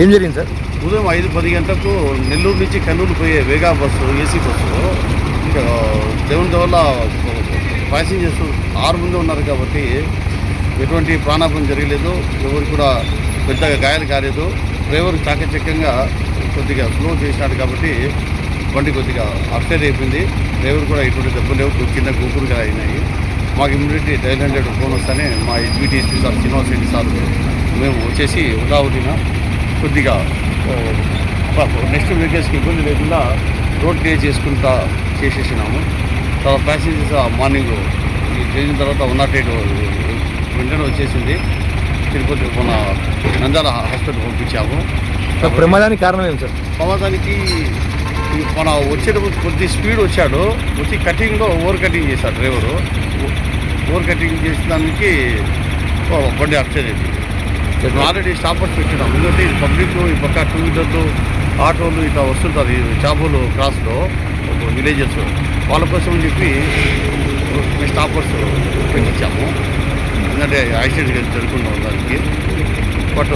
ఏం జరిగింది సార్? ఉదయం ఐదు పది గంటలకు నెల్లూరు నుంచి కర్నూలు పోయే వేగా బస్సు ఏసీ బస్సు ఇంకా దేవుని వల్ల ప్యాసింజర్స్ ఆరు మంది ఉన్నారు కాబట్టి ఎటువంటి ప్రాణాపం జరగలేదు. ఎవరు కూడా పెద్దగా గాయాలు కాలేదు. డ్రైవర్ చాకచక్యంగా కొద్దిగా స్లో చేసినాడు కాబట్టి బండి కొద్దిగా అప్సైడ్ అయిపోయింది. డ్రైవర్ కూడా ఎటువంటి దెబ్బలు లేవు. కింద గుంపురుగా అయినాయి. మాకు ఇమ్మీడియట్లీ డైల్ హండ్రెడ్ ఫోన్ వస్తానే మా SBTSP sir Srinivas Reddy sir మేము వచ్చేసి ఉదాహరణ కొద్దిగా నెక్స్ట్ వెహికల్స్కి ఇబ్బంది లేకుండా రోడ్ క్లియర్ చేసుకుంటా చేసేసినాము. తర్వాత ప్యాసింజర్స్ మార్నింగ్ ఈ చేసిన తర్వాత వన్ నాట్ ఎయిట్ వెంటనే వచ్చేసింది. తిరుపతి మన నంద్యాల హాస్పిటల్ పంపించాము. ప్రమాదానికి కారణం ఏం సార్? ప్రమాదానికి మన వచ్చేటప్పుడు కొద్ది స్పీడ్ వచ్చాడు. వచ్చి కటింగ్లో ఓవర్ కటింగ్ చేశాడు డ్రైవరు ఓవర్ కటింగ్ చేసిన దానికి బండి అప్సైడ్ అయిపోయింది మేము ఆల్రెడీ స్టాపర్స్ పెట్టినాం. ఎందుకంటే ఈ పబ్లిక్ ఈ పక్క టూ వీలర్లు ఆటోలు ఇట్లా వస్తుంటారు ఈ చాబోలు క్రాస్లో విలేజెస్ వాళ్ళ కోసం అని చెప్పి మేము స్టాపర్స్ పెట్టించాము. ఎందుకంటే యాక్సిడెంట్ జరగకుండా ఉండడానికి బట్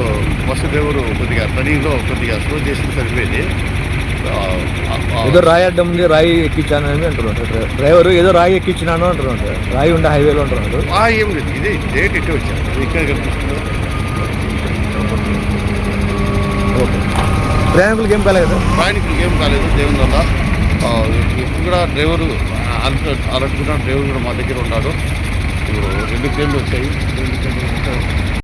బస్సు డ్రైవరు కొద్దిగా రన్నింగ్లో కొద్దిగా స్లో చేసి సరిపోయింది. ఏదో రాయి అడ్డం ఉంది రాయి ఎక్కించాను అని అంటున్నాడు డ్రైవర్ ఏదో రాయి ఎక్కించినాను అంటున్నాడు రాయి ఉండే హైవేలో అంటున్నాడు ఏం లేదు. ఇది డేట్ ఇట్టే వచ్చాను. ఇక్కడ కనిపిస్తుంది. ఓకే. ఏం కాలేదు ప్రయాణికులకి ఏం కాలేదు దేవుని వల్ల. ఇప్పుడు కూడా డ్రైవరు అలర్ట్ అలర్ట్ కూడా డ్రైవర్ కూడా మా దగ్గర ఉన్నాడు. ఇప్పుడు రెండు పేర్లు వచ్చాయి. రెండు ట్రైన్లు